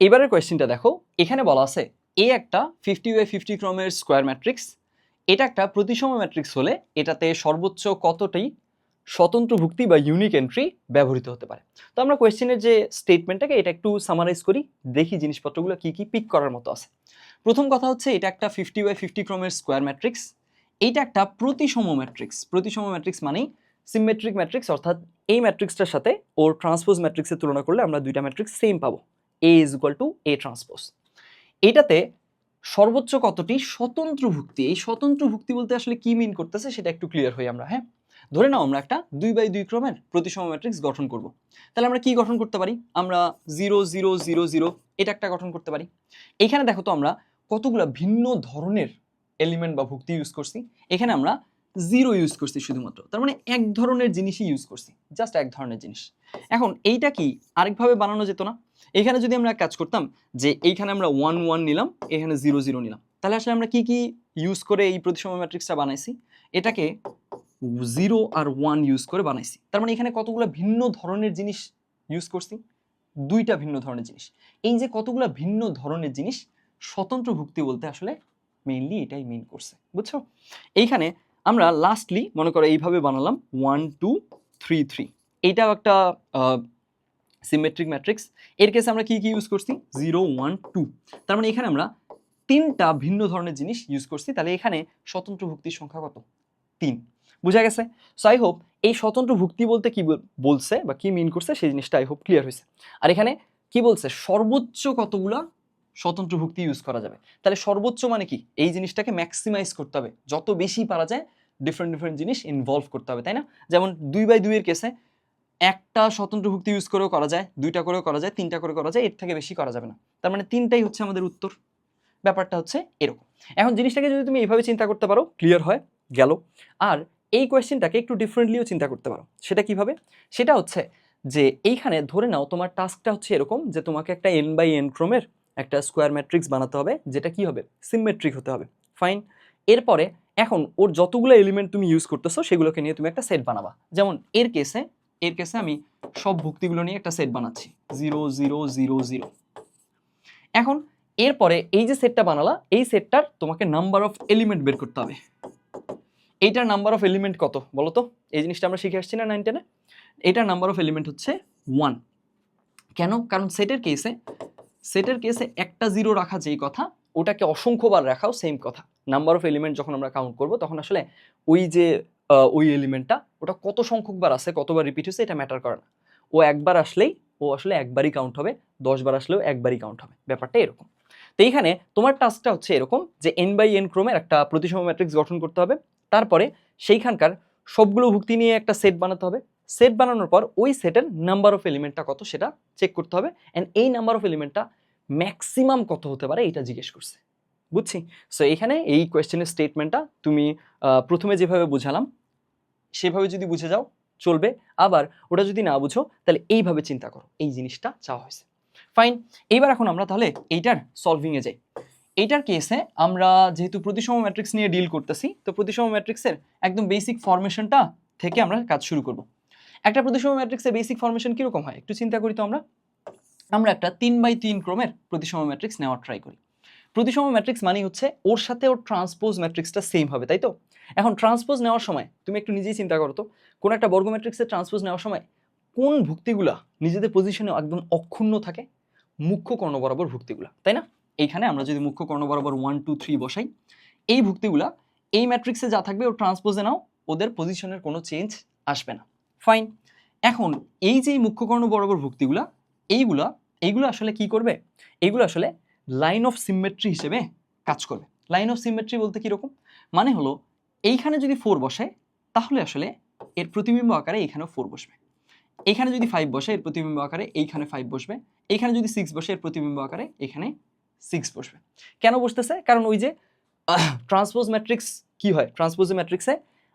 এবারের কোয়েশ্চেনটা দেখো, এখানে বলা আছে এ একটা ফিফটি বাই ফিফটি ক্রমের স্কোয়ার ম্যাট্রিক্স এটা একটা প্রতিসম ম্যাট্রিক্স হলে এটাতে সর্বোচ্চ কতটি স্বতন্ত্র ভুক্তি বা ইউনিক এন্ট্রি ব্যবহৃত হতে পারে। তো আমরা কোয়েশ্চেনের যে স্টেটমেন্টটাকে এটা একটু সামারাইজ করি, দেখি জিনিসপত্রগুলো কি কি পিক করার মতো আছে। প্রথম কথা হচ্ছে, এটা একটা ফিফটি বাই ফিফটি ক্রমের স্কোয়ার ম্যাট্রিক্স এইটা একটা প্রতিসম ম্যাট্রিক্স প্রতিসম ম্যাট্রিক্স মানেই সিমেট্রিক ম্যাট্রিক্স অর্থাৎ এই ম্যাট্রিক্সটার সাথে ওর ট্রান্সপোজ ম্যাট্রিক্সের তুলনা করলে আমরা দুইটা ম্যাট্রিক্স সেম পাবো। A is equal to A transpose এটাতে সর্বোচ্চ কতটি? স্বতন্ত্র ভুক্তি। এই স্বতন্ত্র ভুক্তি বলতে আসলে কি মিন করতেছে সেটা একটু ক্লিয়ার হই আমরা হ্যাঁ? ধরে নাও আমরা একটা দুই বাই দুই ক্রমের প্রতিসম ম্যাট্রিক্স গঠন করব। তাহলে আমরা কি গঠন করতে পারি? আমরা জিরো জিরো জিরো জিরো এটা একটা গঠন করতে পারি। এইখানে দেখো তো আমরা কতগুলো ভিন্ন ধরনের এলিমেন্ট বা ভুক্তি ইউজ করছি। এখানে আমরা জিরো ইউজ করছি শুধুমাত্র। তার মানে এক ধরনের জিনিসই ইউজ করছি। জাস্ট এক ধরনের জিনিস। এখন এইটা কি আরেকভাবে বানানো যেত না? এখানে যদি আমরা কাজ করতাম যে এইখানে আমরা ওয়ান ওয়ান নিলাম, এখানে জিরো জিরো নিলাম। তাহলে আসলে আমরা কি কি ইউজ করে এই প্রতিসম ম্যাট্রিক্সটা বানাইছি? এটাকে জিরো আর ওয়ান ইউজ করে বানাইছি। তার মানে এখানে কতগুলো ভিন্ন ধরনের জিনিস ইউজ করছি? দুইটা ভিন্ন ধরনের জিনিস। এই যে কতগুলো ভিন্ন ধরনের জিনিস, স্বতন্ত্র ভুক্তি বলতে আসলে মেইনলি এটাই মিন করছে। বুঝছ? এইখানে আমরা লাস্টলি মনে করো এইভাবে বানালাম ওয়ান টু থ্রি থ্রি এইটাও একটা সিমেট্রিক ম্যাট্রিক্স এর কেসে আমরা কি কি ইউজ করছি? জিরো ওয়ান টু তার মানে এখানে আমরা তিনটা ভিন্ন ধরনের জিনিস ইউজ করছি। তাহলে এখানে স্বতন্ত্র ভুক্তির সংখ্যা কত? তিন। বুঝা গেছে? সো আই হোপ এই স্বতন্ত্র ভুক্তি বলতে কি বল- বলছে বা কি মিন করছে, সেই জিনিসটা আই হোপ ক্লিয়ার হয়েছে। আর এখানে কি বলছে? সর্বোচ্চ কতগুলা স্বতন্ত্র ভুক্তি ইউজ করা যাবে? তাহলে সর্বোচ্চ মানে কি? এই জিনিসটাকে ম্যাক্সিমাইজ করতে হবে। যত বেশি পারা যায় ডিফারেন্ট ডিফারেন্ট জিনিস ইনভলভ করতে হবে, তাই না? যেমন দুই বাই দুইয়ের কেসে একটা স্বতন্ত্র ভুক্তি ইউজ করেও করা যায়, দুইটা করেও করা যায়, তিনটা করে করা যায়, এর থেকে বেশি করা যাবে না। তার মানে তিনটাই হচ্ছে আমাদের উত্তর। ব্যাপারটা হচ্ছে এরকম। এখন জিনিসটাকে যদি তুমি এইভাবে চিন্তা করতে পারো ক্লিয়ার হয়, গেল। আর এই কোয়েশ্চেনটাকে একটু ডিফারেন্টলিও চিন্তা করতে পারো। সেটা কীভাবে? সেটা হচ্ছে যে এইখানে ধরে নাও তোমার টাস্কটা হচ্ছে এরকম যে তোমাকে একটা এন বাই এন ক্রমের একটা স্কোয়ার ম্যাট্রিক্স বানাতে হবে, যেটা কি হবে? সিমেট্রিক হতে হবে। ফাইন এরপরে এখন ওর যতগুলো এলিমেন্ট তুমি ইউজ করতেছো, সেগুলোকে নিয়ে তুমি একটা সেট বানাবা। যেমন এর কেসে এর কেসে আমি সব ভুক্তিগুলো নিয়ে একটা সেট বানাচ্ছি। জিরো জিরো জিরো জিরো এখন এরপরে এই যে সেটটা বানালা, এই সেটটার তোমাকে নাম্বার অফ এলিমেন্ট বের করতে হবে। এইটার নাম্বার অফ এলিমেন্ট কত বলো তো? এই জিনিসটা আমরা শিখে আসছি না নাইন টেনে এটার নাম্বার অফ এলিমেন্ট হচ্ছে ওয়ান কেন? কারণ সেটের কেসে সেটের কেসে একটা জিরো রাখা যেই কথা, ওটাকে অসংখ্যবার রাখাও সেম কথা। নাম্বার অফ এলিমেন্ট যখন আমরা কাউন্ট করব, তখন আসলে ওই যে ওই এলিমেন্টটা ওটা কত সংখ্যকবার আছে, কতবার রিপিট হয়েছে, এটা ম্যাটার করে না। ও একবার আসলেই, ও আসলে একবারই কাউন্ট হবে, দশবার আসলেও একবারই কাউন্ট হবে, ব্যাপারটা এরকম। তো এইখানে তোমার টাস্কটা হচ্ছে এরকম যে এন বাই এন ক্রমের একটা প্রতিসম ম্যাট্রিক্স গঠন করতে হবে, তারপরে সেইখানকার সবগুলো ভুক্তি নিয়ে একটা সেট বানাতে হবে। সেট বানানোর পর ওই সেটের নাম্বার অফ এলিমেন্টটা কত সেটা চেক করতে হবে অ্যান্ড এই নাম্বার অফ এলিমেন্টটা ম্যাক্সিমাম কত হতে পারে এটা জিজ্ঞেস করছে। বুঝছি? সো এখানে এই কোয়েশ্চেনের স্টেটমেন্টটা তুমি প্রথমে যেভাবে বুঝালাম সেভাবে যদি বুঝে যাও, চলবে। আবার ওটা যদি না বুঝো, তাহলে এইভাবে চিন্তা করো। এই জিনিসটা চাওয়া হয়েছে। ফাইন এইবার এখন আমরা তাহলে এইটার সলভিংয়ে যাই। এইটার কেসে আমরা যেহেতু প্রতিসম ম্যাট্রিক্স নিয়ে ডিল করতেছি, তো প্রতিসম ম্যাট্রিক্সের একদম বেসিক ফরমেশনটা থেকে আমরা কাজ শুরু করব। একটা প্রতিসম ম্যাট্রিক্সের বেসিক ফরমেশন কীরকম হয়? একটু চিন্তা করি তো আমরা। আমরা একটা তিন বাই তিন ক্রমের প্রতিসম ম্যাট্রিক্স নেওয়ার ট্রাই করি। প্রতিসম ম্যাট্রিক্স মানেই হচ্ছে ওর সাথে ওর ট্রান্সপোজ ম্যাট্রিক্সটা সেম হবে, তাই তো? এখন ট্রান্সপোজ নেওয়ার সময়, তুমি একটু নিজেই চিন্তা করো তো, কোন একটা বর্গ ম্যাট্রিক্সের ট্রান্সপোজ নেওয়ার সময় কোন ভুক্তিগুলা নিজেদের পজিশনে একদম অক্ষুণ্ণ থাকে? মুখ্য কর্ণ বরাবর ভুক্তিগুলা, তাই না? এইখানে আমরা যদি মুখ্য কর্ণ বরাবর ওয়ান টু থ্রি বসাই, এই ভুক্তিগুলা, এই ম্যাট্রিক্সে যা থাকবে ও ট্রান্সপোজে নাও, ওদের পজিশনের কোনো চেঞ্জ আসবে না। ফাইন এখন এই যে এই মুখ্য কর্ণ বরাবর ভুক্তিগুলা, এইগুলা, এইগুলো আসলে কি করবে? এইগুলো আসলে লাইন অফ সিমেট্রি হিসেবে কাজ করবে লাইন অফ সিমেট্রি বলতে কীরকম মানে হলো, এইখানে যদি ফোর বসে তাহলে আসলে এর প্রতিবিম্ব আকারে এইখানেও ফোর বসবে। এইখানে যদি ফাইভ বসে এর প্রতিবিম্ব আকারে এইখানে ফাইভ বসবে। এইখানে যদি সিক্স বসে এর প্রতিবিম্ব আকারে এখানে সিক্স বসবে। কেন বসতেছে? কারণ ওই যে ট্রান্সপোজ ম্যাট্রিক্স কি হয়? ট্রান্সপোজ ম্যাট্রিক্সে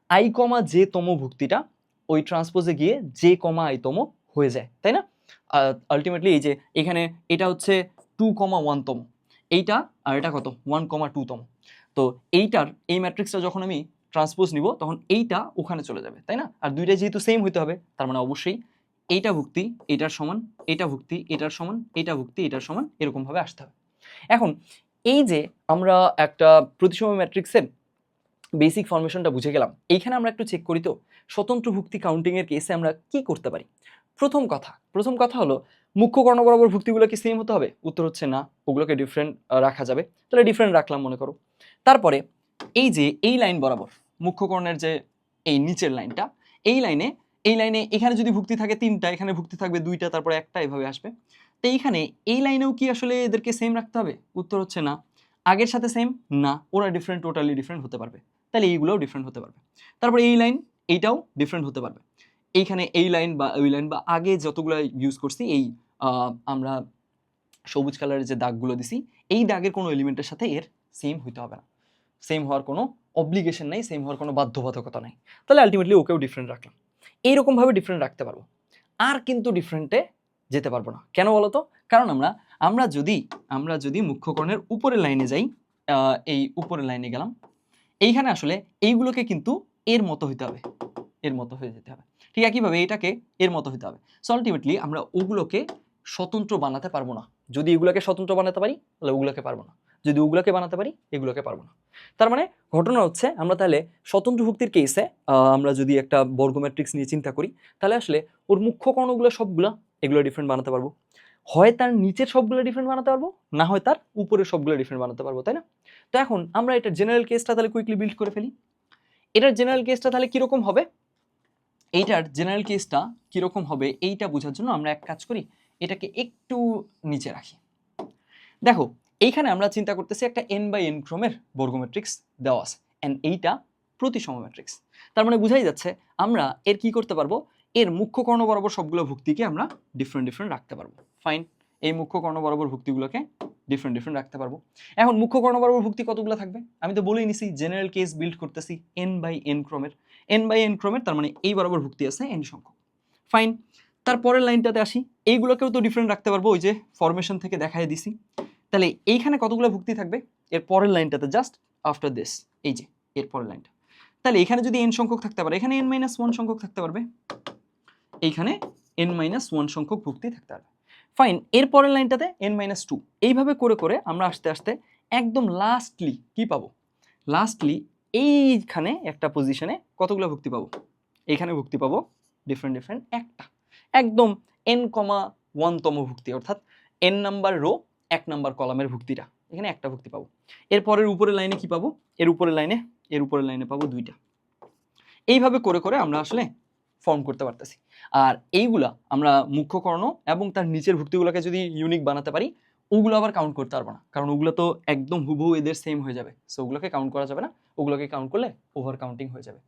আই কমা যে তম ভুক্তিটা ওই ট্রান্সপোজে গিয়ে যে কমা আই তম হয়ে যায়, তাই না? আলটিমেটলি এই যে, এখানে এটা হচ্ছে টু কমা ওয়ান তম এইটা আর এটা কত? ওয়ান কমা টু তম তো এইটার, এই ম্যাট্রিক্সটা যখন আমি ট্রান্সপোজ নিব, তখন এইটা ওখানে চলে যাবে, তাই না? আর দুইটা যেহেতু সেম হইতে হবে, তার মানে অবশ্যই এইটা ভুক্তি এটার সমান এটা ভুক্তি এটার সমান এটা ভুক্তি এটার সমান, এরকমভাবে আসতে হবে। এখন, এই যে আমরা একটা প্রতিসম ম্যাট্রিক্সের বেসিক ফরমেশনটা বুঝে গেলাম, এইখানে আমরা একটু চেক করি তো, স্বতন্ত্র ভুক্তি কাউন্টিংয়ের কেসে আমরা কি করতে পারি? প্রথম কথা প্রথম কথা হলো, মুখ্য কর্ণ বরাবর ভুক্তিগুলো কি সেম হতে হবে? উত্তর হচ্ছে না, ওগুলোকে ডিফারেন্ট রাখা যাবে। তাহলে ডিফারেন্ট রাখলাম মনে করো। তারপরে, এই যে এই লাইন বরাবর, মুখ্য কর্ণের যে এই নিচের লাইনটা এই লাইনে এই লাইনে এখানে যদি ভুক্তি থাকে তিনটা, এখানে ভুক্তি থাকবে দুইটা, তারপরে একটা এভাবে আসবে। তো এইখানে এই লাইনেও কি আসলে এদেরকে সেম রাখতে হবে? উত্তর হচ্ছে না। আগের সাথে সেম না, ওরা ডিফারেন্ট টোটালি ডিফারেন্ট হতে পারবে। তাহলে এইগুলোও ডিফারেন্ট হতে পারবে। তারপরে এই লাইন এইটাও ডিফারেন্ট হতে পারবে। এইখানে এই লাইন বা ওই লাইন বা আগে যতগুলো ইউজ করছি, এই আমরা সবুজ কালারের যে দাগগুলো দিছি, এই দাগের কোনো এলিমেন্টের সাথে এর সেম হইতে হবে না। সেম হওয়ার কোনো অব্লিগেশন নাই সেম হওয়ার কোনো বাধ্যবাধকতা নাই। তাহলে আলটিমেটলি ওকেও ডিফারেন্ট রাখলাম। এইরকমভাবে ডিফারেন্ট রাখতে পারব। আর কিন্তু ডিফারেন্টে যেতে পারব না। কেন বলো তো কারণ আমরা আমরা যদি আমরা যদি মুখ্যকর্ণের উপরের লাইনে যাই এই উপরের লাইনে গেলাম, এইখানে আসলে এইগুলোকে কিন্তু এর মতো হইতে হবে। এর মতো হয়ে যেতে হবে। ঠিক একইভাবে এটাকে এর মতো হতে হবে। সো আলটিমেটলি আমরা ওগুলোকে স্বতন্ত্র বানাতে পারব না। যদি এগুলোকে স্বতন্ত্র বানাতে পারি, তাহলে ওগুলোকে পারব না। যদি ওগুলোকে বানাতে পারি, এগুলোকে পারব না। তার মানে ঘটনা হচ্ছে, আমরা তাহলে স্বতন্ত্র ভুক্তির কেসে আমরা যদি একটা বর্গ ম্যাট্রিক্স নিয়ে চিন্তা করি, তাহলে আসলে ওর মুখ্য কর্ণগুলো সবগুলো এগুলো ডিফারেন্ট বানাতে পারব। হয় তার নিচের সবগুলো ডিফারেন্ট বানাতে পারব, না হয় তার উপরের সবগুলো ডিফারেন্ট বানাতে পারব, তাই না? তো এখন আমরা এটা জেনারেল কেসটা তাহলে কুইকলি বিল্ড করে ফেলি। এটার জেনারেল কেসটা তাহলে কীরকম হবে? এইটার জেনারেল কেসটা কীরকম হবে এইটা বোঝার জন্য আমরা এক কাজ করি, এটাকে একটু নিচে রাখি। দেখো, এইখানে আমরা চিন্তা করতেছি একটা এন বাই এন ক্রমের বর্গ ম্যাট্রিক্স দেওয়া আছে অ্যান্ড এইটা প্রতিসম ম্যাট্রিক্স তার মানে বোঝাই যাচ্ছে আমরা এর কি করতে পারব? এর মুখ্য কর্ণ বরাবর সবগুলো ভুক্তিকে আমরা ডিফারেন্ট ডিফারেন্ট রাখতে পারব। ফাইন এই মুখ্য কর্ণ বরাবর ভুক্তিগুলোকে ডিফারেন্ট ডিফারেন্ট রাখতে পারব। এখন মুখ্য কর্ণ বরাবর ভুক্তি কতগুলো থাকবে? আমি তো বলেই নিছি জেনারেল কেস বিল্ড করতেছি এন বাই এন ক্রমের। এন বাই এন ক্রমের, তার মানে এই বরাবর ভুক্তি আছে এন সংখ্যক। ফাইন তারপরের লাইনটাতে আসি। এইগুলোকেও তো ডিফারেন্ট রাখতে পারব, ওই যে ফরমেশন থেকে দেখাই দিছি। তাহলে এইখানে কতগুলো ভুক্তি থাকবে? এর পরের লাইনটাতে জাস্ট আফটার দিস এই যে, এর পরের লাইনটা। তাহলে এখানে যদি এন সংখ্যক থাকতে পারে, এখানে এন মাইনাস ওয়ান সংখ্যক থাকতে পারবে। এইখানে এন মাইনাস ওয়ান সংখ্যক ভুক্তি থাকতে পারবে। ফাইন এর পরের লাইনটাতে এন মাইনাস টু এইভাবে করে করে আমরা আস্তে আস্তে একদম লাস্টলি কি পাবো? লাস্টলি এইখানে একটা পজিশনে কতগুলো ভুক্তি পাবো? এইখানে ভুক্তি পাবো ডিফারেন্ট ডিফারেন্ট একটা। একদম এন কমা ওয়ানতম ভুক্তি, অর্থাৎ এন নাম্বার রো এক নাম্বার কলামের ভুক্তিটা। এখানে একটা ভুক্তি পাবো। এরপরের উপরের লাইনে কি পাবো? এর উপরের লাইনে এর উপরের লাইনে পাবো দুইটা। এইভাবে করে করে আমরা আসলে ফর্ম করতে পারতেছি। আর এইগুলা আমরা মুখ্য কর্ণ এবং তার নিচের ভুক্তিগুলোকে যদি ইউনিক বানাতে পারি, ওগুলো আবার কাউন্ট করতে পারব না। কারণ ওগুলো তো একদম হুবহু এদের সেম হয়ে যাবে। সো ওগুলোকে কাউন্ট করা যাবে না। ওগুলোকে কাউন্ট করলে ওভার কাউন্টিং হয়ে যাবে।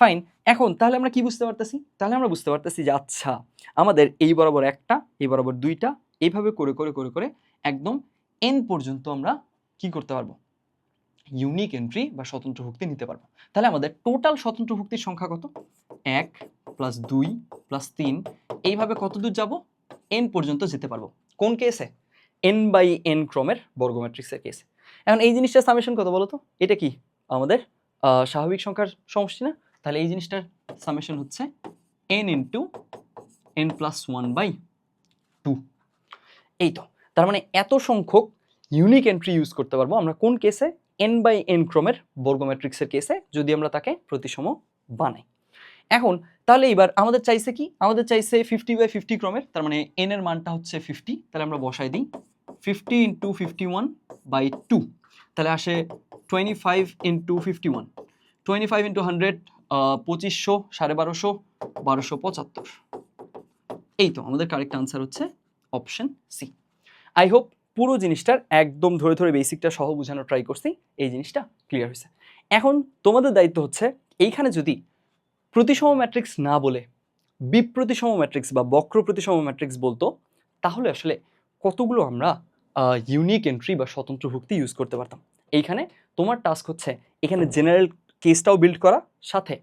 ফাইন এখন তাহলে আমরা কি বুঝতে পারতেছি? তাহলে আমরা বুঝতে পারতেছি যে আচ্ছা আমাদের এই বরাবর একটা, এই বরাবর দুইটা, এইভাবে করে করে করে করে একদম এন পর্যন্ত আমরা কি করতে পারব? ইউনিক এন্ট্রি বা স্বতন্ত্র ভুক্তি নিতে পারব। তাহলে আমাদের টোটাল স্বতন্ত্র ভুক্তির সংখ্যা কত? এক প্লাস দুই প্লাস তিন, এইভাবে কত দূর যাব? এন পর্যন্ত যেতে পারব। কোন কেসে এন বাই এন ক্রমের বর্গ ম্যাট্রিক্সের কেসে এখন এই জিনিসটার সামেশন কত বলো তো এটা কি? আমাদের স্বাভাবিক সংখ্যার সমষ্টি না? তাহলে এই জিনিসটার সামেশন হচ্ছে N into N plus one by two এই তো। তার মানে এত সংখ্যক ইউনিক এন্ট্রি ইউজ করতে পারব আমরা কোন কেসে এন বাই এন ক্রমের বর্গ ম্যাট্রিক্সের কেসে যদি আমরা তাকে প্রতিসম বানাই। এখন, তাহলে এবার আমাদের চাইছে কি? আমাদের চাইছে ফিফটি বাই ফিফটি ক্রমের, তার মানে এন এর মানটা হচ্ছে ফিফটি তাহলে আমরা বসাই দিই। Fifty into fifty one by two তাহলে আসে twenty five into fifty one twenty five into hundred পঁচিশশো, সাড়ে বারোশো বারোশো পঁচাত্তর। এই তো, আমাদের কারেক্ট আনসার হচ্ছে অপশন সি আই হোপ পুরো জিনিসটার একদম ধরে ধরে বেসিকটা সহ বোঝানোর ট্রাই করছি, এই জিনিসটা ক্লিয়ার হয়েছে। এখন তোমাদের দায়িত্ব হচ্ছে, এইখানে যদি প্রতিসম ম্যাট্রিক্স না বলে, বিপ্রতিসম ম্যাট্রিক্স বা বক্র প্রতিসম ম্যাট্রিক্স বলতো, তাহলে আসলে কতগুলো আমরা ইউনিক এন্ট্রি বা স্বতন্ত্র ভুক্তি ইউজ করতে পারতাম। এইখানে তোমার টাস্ক হচ্ছে, এখানে জেনারেল কেসটাও বিল্ড করা, সাথে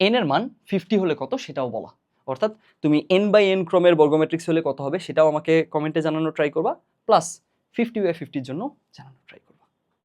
এন এর মান ফিফটি হলে কত সেটাও বলা। অর্থাৎ তুমি এন বাই এন ক্রমের বর্গ ম্যাট্রিক্স হলে কত হবে সেটাও আমাকে কমেন্টে জানানোর ট্রাই করবা প্লাস ফিফটি বাই ফিফটির জন্য জানানোর ট্রাই করবা।